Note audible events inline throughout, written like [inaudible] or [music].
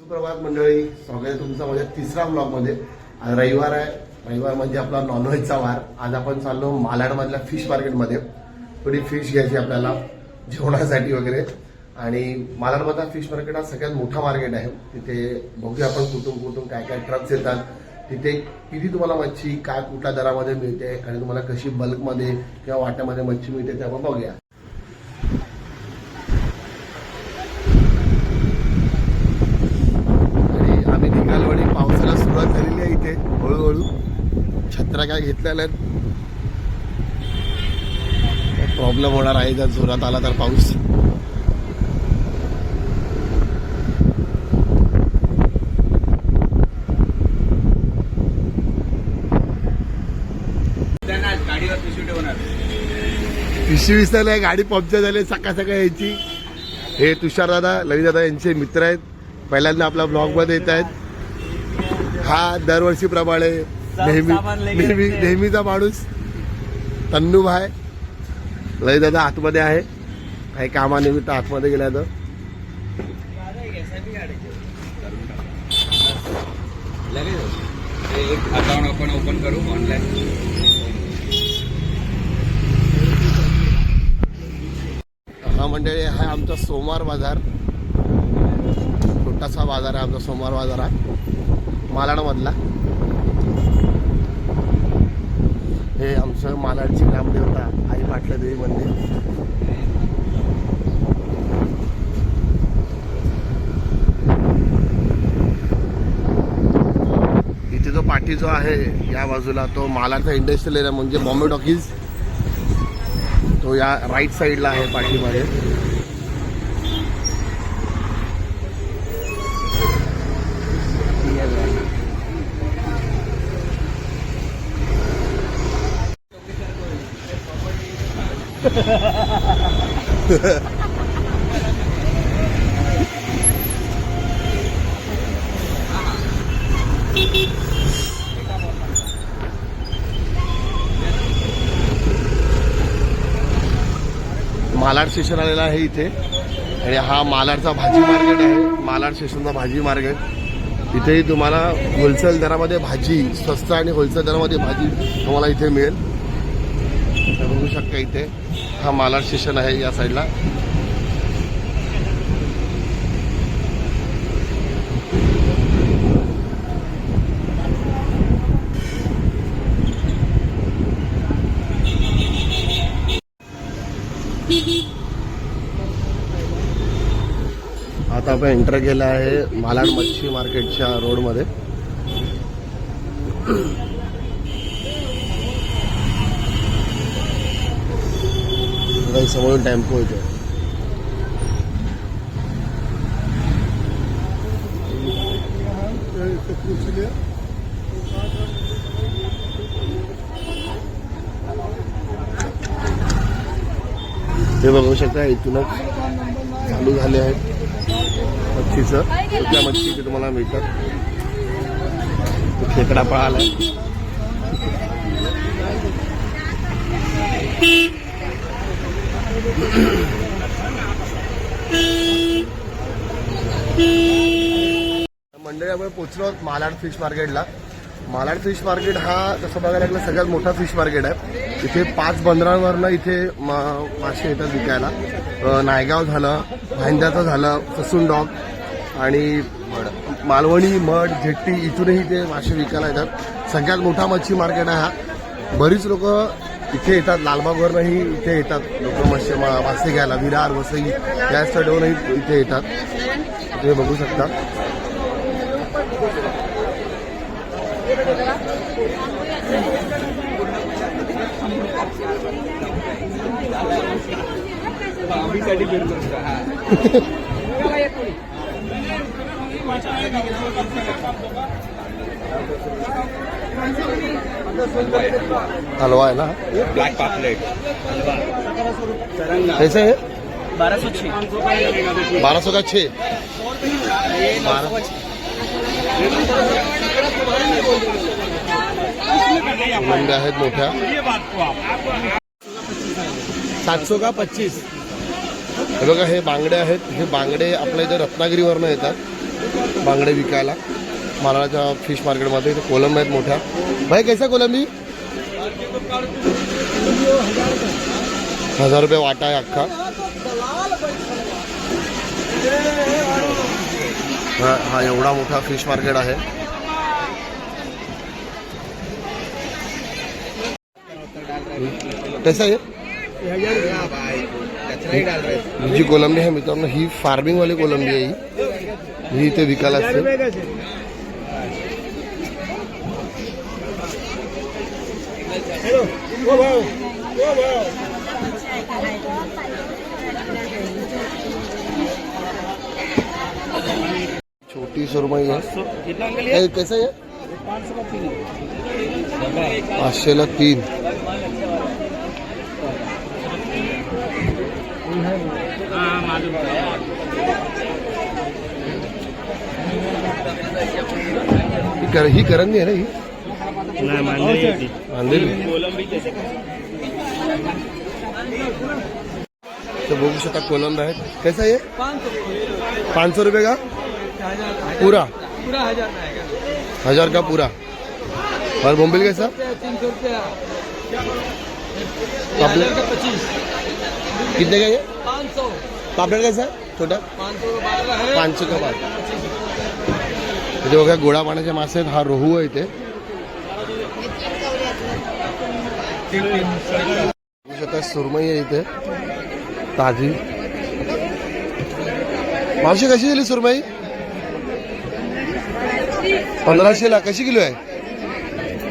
सुप्रभात मंडळी स्वागत आहे तुमचं माझ्या तिसरा ब्लॉगमध्ये आज रविवार आहे. रविवार म्हणजे आपला नॉनव्हेजचा वार. आज आपण चाललो मालाडमधल्या फिश मार्केटमध्ये थोडी फिश घ्यायची आपल्याला जेवणासाठी वगैरे. आणि मालाडमधला फिश मार्केट हा सगळ्यात मोठा मार्केट आहे. तिथे बघूया आपण कुठून कुठून काय काय ट्रक्स येतात. तिथे किती तुम्हाला मच्छी काय कुठल्या दरामध्ये मिळते आणि तुम्हाला कशी बल्कमध्ये किंवा वाट्यामध्ये मच्छी मिळते ते आपण बघूया आणि आम्ही निघालो आणि पावसाला सुरुवात झालेली आहे इथे हळूहळू छत्र्या काय घेतलेल्या आहेत. प्रॉब्लेम होणार आहे जर जोरात आला तर पाऊस. गाडीवर पिशवी ठेवणार गाडी पंक्चर झाली सकाळ सकाळ यायची. हे तुषार दादा दादा यांचे मित्र आहेत. पहिल्यांदा आपल्या ब्लॉगमध्ये येत आहेत. हा दरवर्षीप्रमाणे नेहमी नेहमी. नेहमीचा माणूस. तन्नू भाई ललित दादा आतमध्ये आहे. काही कामानिमित्त आतमध्ये गेल्या तर. लगेच ते एक अकाउंट आपण ओपन करू ऑनलाईन हा मंडळी हा आमचा सोमवार बाजार. छोटासा बाजार आहे आमचा सोमवार बाजार हा. मालाडमधला. हे आमचं मालाडची ग्रामदेवता आई पाटल्या देवी मंदिर. इथे जो पाठी जो आहे या बाजूला तो मालाडचा इंडस्ट्रियल एरिया म्हणजे बॉम्बे टॉकीज तो या राईट साईडला आहे पाठीमध्ये मालाड स्टेशन आलेला आहे इथे. आणि हा मालाडचा भाजी मार्केट आहे. मालाड स्टेशनचा भाजी मार्केट. इथेही तुम्हाला होलसेल दरामध्ये भाजी स्वस्त आणि होलसेल दरामध्ये भाजी तुम्हाला इथे मिळेल. बघू शकता इथे. हा मालाड स्टेशन आहे या साईडला. आता आपण एंटर केलं आहे मालाड मच्छी मार्केटच्या रोडमध्ये काही समोरून टेम्पो येतो ते बघू शकता इथूनच चालू झाले आहेत मच्छीचं. कुठल्या मच्छी ते तुम्हाला मिळतात. खेकडा खेकडा पळालाय मंडळी आपण पोचलो आहोत मालाड फिश मार्केटला. मालाड फिश मार्केट हा तसं बघायला लागलं सगळ्यात मोठा फिश मार्केट आहे. इथे पाच बंदरांवरनं इथे मा- मासे येतात विकायला. नायगाव झालं भांड्याचं झालं ससून डॉग आणि मालवणी मठ झेट्टी इथूनही ते मासे विकायला येतात. सगळ्यात मोठा मच्छी मार्केट आहे हा. बरीच लोक इथे येतात लालबागवरनंही इथे येतात लोक मच्छी मासे घ्यायला विरार वसई या स्टडवरही इथे येतात. तुम्ही बघू शकता. [laughs] हलवा है ना? ब्लॅक पापलेट. कैसे है? बारह सौ छः बारह सौ का छः? बारह मंड्या आहेत मोठ्या. सातशो का पच्चीस? हे बघा हे बांगडे आहेत. हे बांगडे आपल्या इथे रत्नागिरीवरनं येतात. बांगडे विकायला. मालाच्या फ़िश मार्केटमध्ये इथे कोलंब आहेत मोठ्या. भाई, कैसा कोलंबी हज़ार रुपये वाटा आहे अख्खा. हा हा एवढा मोठा फ़िश मार्केट आहे. कैसा ही? जी, कोलंबी आहे मित्रांनो. ही फ़ार्मिंग वाली कोलंबी आहे ही. ही इथे विकायला असते छोटी सुरमई ए, कैसा आहे पाचशेला तीन। ही कर ही करंदी आहे ना ही बांधलेली तर बघू शकता कोलंब आहेत कैसा ये? पाँच सौ रुपये का? पूरा? पूरा हज़ार हज़ार का पूरा। और बोम्बिल कैसा? तीन सौ रुपया कितने का ये? पाँच सौ पापलेट कैसा है? छोटा? पाँच सौ बारह है। पाच सौ का बाद इथे बघा गोडा पाण्याचे मासे आहेत हा रोहू आहे इथे शकता सुरमई आहे इथे. ताजी. मावशी कशी दिली सुरमई? पंधराशेला कशी किलो आहे?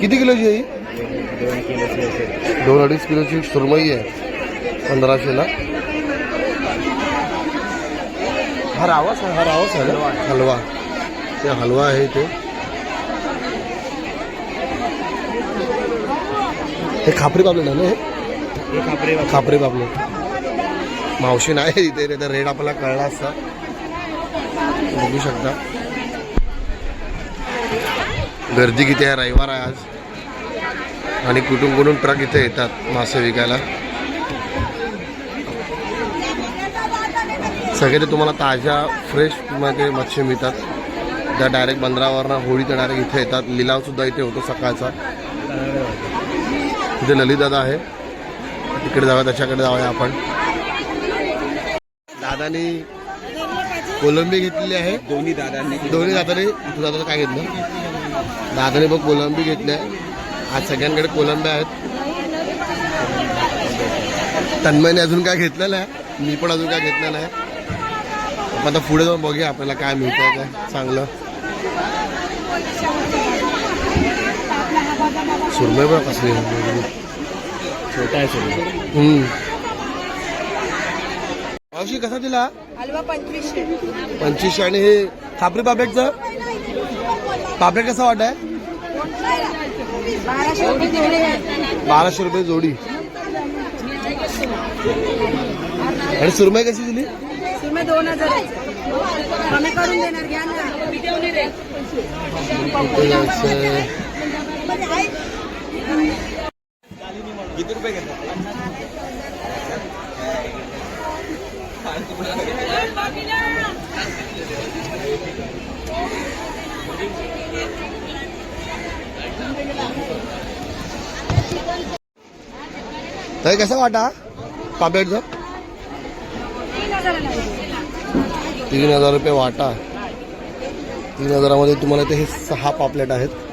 किती किलोची आहे ही? दोन अडीच किलोची सुरमई आहे पंधराशेला हा रावाच आहे हा रावाच आहे हलवा. ते हलवा आहे इथे. हे खापरी पापलेट आहे ना हे? खापरी पापलेट मावशी नाही इथे रे तर रेट आपल्याला कळला असता. बघू शकता. गर्दी किती आहे रविवार आहे आज. आणि कुठून कुठून ट्रक इथे येतात मासे विकायला. सगळे ते तुम्हाला ताज्या फ्रेशमध्ये मच्छी मिळतात. त्या डायरेक्ट बंदरावरनं होळीच्या डायरेक्ट इथे येतात. लिलाव सुद्धा इथे होतो सकाळचा. इथे ललितदादा आहे. तिकडे जाऊया त्याच्याकडे जाऊया आपण. दादानी कोलंबी घेतलेली आहे. दोन्ही दादांनी. दोन्ही दादाने तू दादा काय घेतलं? दादाने बघ कोलंबी घेतली आहे आज सगळ्यांकडे कोलंब्या आहेत. तन्मयने अजून काय घेतलेलं आहे? मी पण अजून काय घेतलेलं आहे. आपण आता पुढे जाऊन बघूया आपल्याला काय मिळतंय काय चांगलं. सुरमई बघ कसली छोटा आहे मावशी कसा दिला? हलवा पंचवीसशे. पंचवीसशे आणि हे खापरी पापलेटचं? पापलेट कसा वाटाय बाराशे रुपये दिले बाराशे रुपये जोडी. आणि सुरमई कशी दिली? तुम्ही दोन हजार. कमी करून देणार घ्या ना. किती रुपये घेतात? तर कसा वाटा? पापलेटचा तीन तीन हजार रुपये वाटा. तीन हजारामध्ये तुम्हाला इथे हे सहा पापलेट आहेत.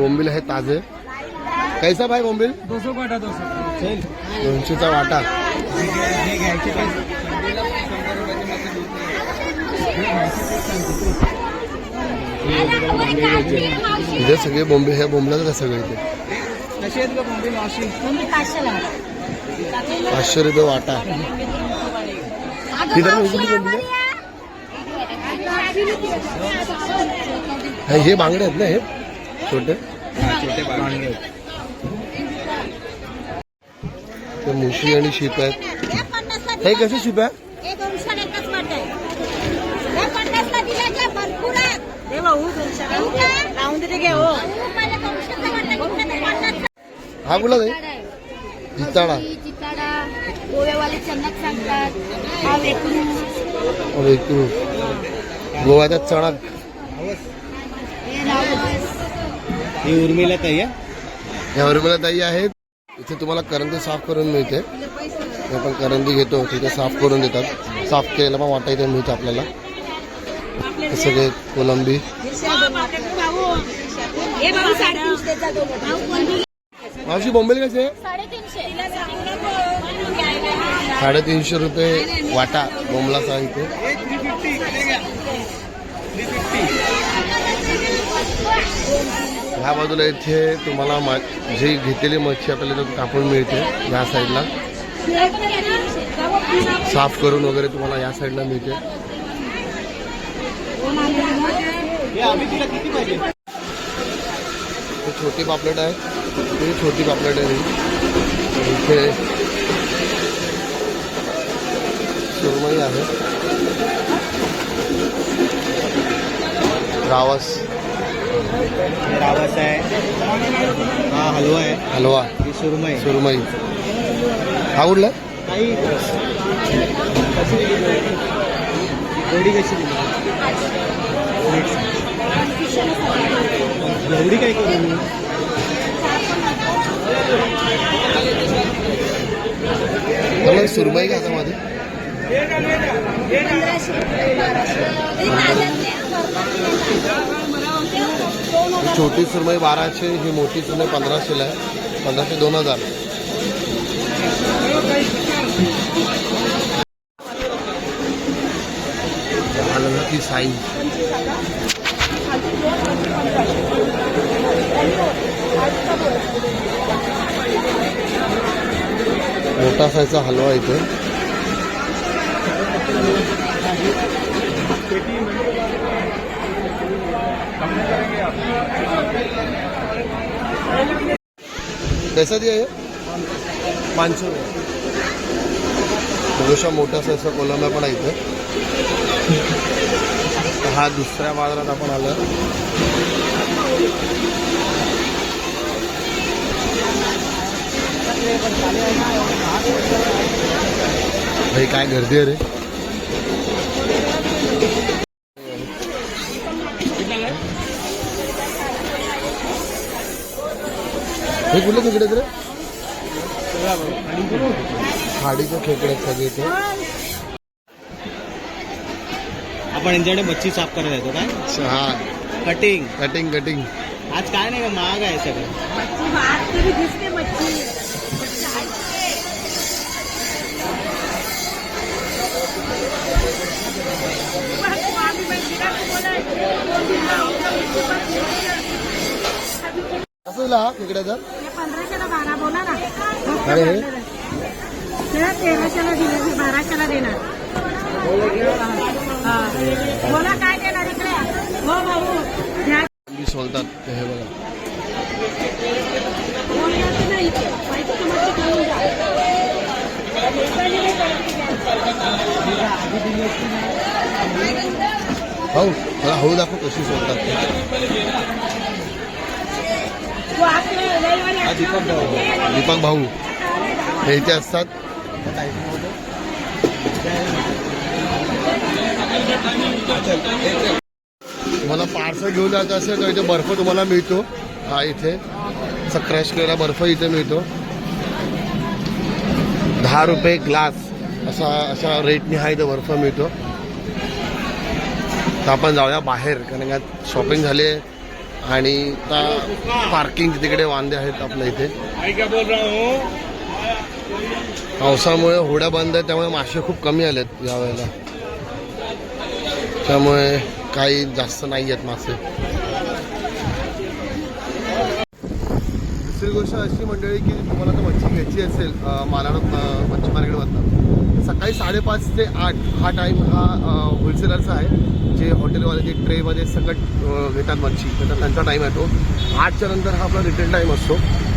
बोंबील आहे ताजे. कैसा भाई बोंबील? दो सौ काटा दो सौ दोनशेचा वाटा. इथे सगळे बोंबे हे बोंबलाच आहे सगळे इथे. का बोंबील? पाचशे रुपये वाटा. बोंबील? हे- हे बांगडे आहेत ना हे? छोटे? छोटे बांगडे मुशी आणि शिप आहेत. हे कसे शिप आहे हे बोला जिताडा. गोवाले चणक सांगतात. हा वेकरू वेकरू गोव्याचा चणक. ही उर्मिला ताई या उर्मिला ताई आहेत. इथे तुम्हाला करंदी साफ़ करून मिळते. आपण करंदी घेतो. तिथे साफ़ करून देतात. साफ़ केलेला पण वाटा इथे मिळते आपल्याला. सगळे कोलंबी. कसे साडेतीनशे साडेतीनशे रुपये वाटा बोंबलाचा इथे ह्या बाजूला इथे तुम्हाला मा जी घेतलेली मच्छी आपल्याला इथं कापून मिळते या साईडला. साफ करून वगैरे तुम्हाला या साईडला मिळते. ही छोटी पापलेट आहे. ती छोटी पापलेट आहे इथे सुरमई आहे. रावस. रावस आहे. हा हलवा आहे. हलवा. ही सुरमई. सुरमई. कुठला काही कशी दिली एवढी कशी दिली? एवढी काय करू? मी सुरमई का मध्ये? छोटी सुरमई बाराशे ही मोठी सुरमई पंधराशेला आहे. पंधराशे दोन हजार. ती साई. मोठा साईजचा हलवा इथे. कैसा दिया ये? पाच सौ थोडासा मोठा साईजचा कोलंबा पण आहे इथे. हा दुसऱ्या बाजारात आपण आलो भाई काय गर्दी आहे रे? हे कुठले खेकडे आहेत रे? खाडीचे खेकडे सगळे इथे. आपण यांच्याकडे मच्छी साफ करायला येतो काय? हा. कटिंग कटिंग कटिंग आज काय नाही का महाग आहे सगळं. कसं हा खेकड्याचा? पंधराशेला बारा बोला ना. हे तेराशेला दिले बाराशेला देणार. हा. बोला काय देणार इकडे? हो भाऊ द्या. मी सोलतात हे बघा. हो मला हळू दाखव कशी सोलतात ते तू आपले रविवारी दीपक भाऊ. हे इथे असतात. तुम्हाला पार्सल घेऊन जायचं असेल तर इथे बर्फ तुम्हाला मिळतो. हा इथे. क्रॅश केलेला बर्फ इथे मिळतो. दहा रुपये ग्लास असा अशा रेटने हा इथे बर्फ मिळतो. तर आपण जाऊया बाहेर कारण का शॉपिंग झाली आहे. आणि आता पार्किंग तिकडे वांदे आहेत आपल्या इथे. पावसामुळे होड्या बंद आहेत त्यामुळे मासे खूप कमी आलेत यावेळेला. त्यामुळे काही जास्त नाही आहेत मासे. दुसरी गोष्ट अशी मंडळी की तुम्हाला तर मच्छी घ्यायची असेल मालाड मच्छी मार्केटमधनं सकाळी साडेपाच ते आठ हा टाईम हा होलसेलरचा आहे जे हॉटेलवाले जे ट्रेमध्ये सकट घेतात मच्छी. तर त्यांचा टाईम आहे तो. आठच्या नंतर हा आपला रिटेल टाईम असतो.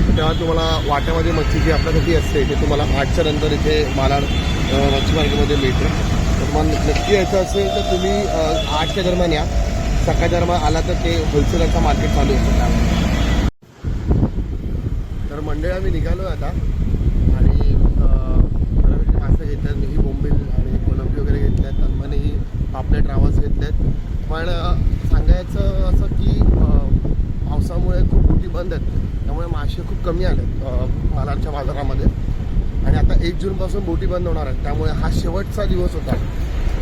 तेव्हा तुम्हाला वाट्यामध्ये मच्छी जी आपल्यासाठी असते ते तुम्हाला आठच्या नंतर इथे मालाड मच्छी मार्केटमध्ये मिळते. तर तुम्हाला नक्की यायचं असेल तर तुम्ही आठच्या दरम्यान या. सकाळच्या दरम्यान आला तर ते होलसेलरचा मार्केट चालू असतो तर मंडळी आम्ही निघालो आता आणि अं, बऱ्यापैकी मासे आपले ट्रॅव्हल्स आहेत पण सांगायचं असं की पावसामुळे खूप बोटी बंद आहेत. त्यामुळे मासे खूप कमी आलेत मालाडच्या बाजारामध्ये. आणि आता एक जूनपासून बोटी बंद होणार आहेत. त्यामुळे हा शेवटचा दिवस होता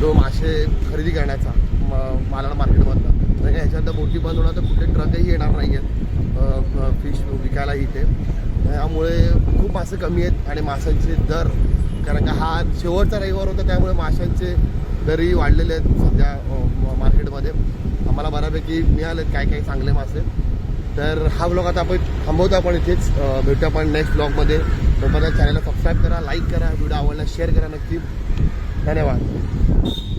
जो मासे खरेदी करण्याचा म- मालाड मार्केटमधला म्हणजे ह्याच्यानंतर बोटी बंद होणार तर कुठे ट्रकही येणार नाही आहेत फिश विकायला इथे. त्यामुळे खूप मासे कमी आहेत आणि माशांचे दर कारण का हा शेवटचा रविवार होता त्यामुळे माशांचे दरही वाढलेले आहेत सध्या मार्केटमध्ये. आम्हाला बऱ्यापैकी मिळालेत काय काही चांगले मासे. तर हा ब्लॉग आता आपण थांबवतो आपण इथेच भेटतो आपण नेक्स्ट ब्लॉगमध्ये तोपर्यंत चॅनलला सबस्क्राईब करा लाईक करा व्हिडिओ आवडला शेअर करा नक्की. धन्यवाद.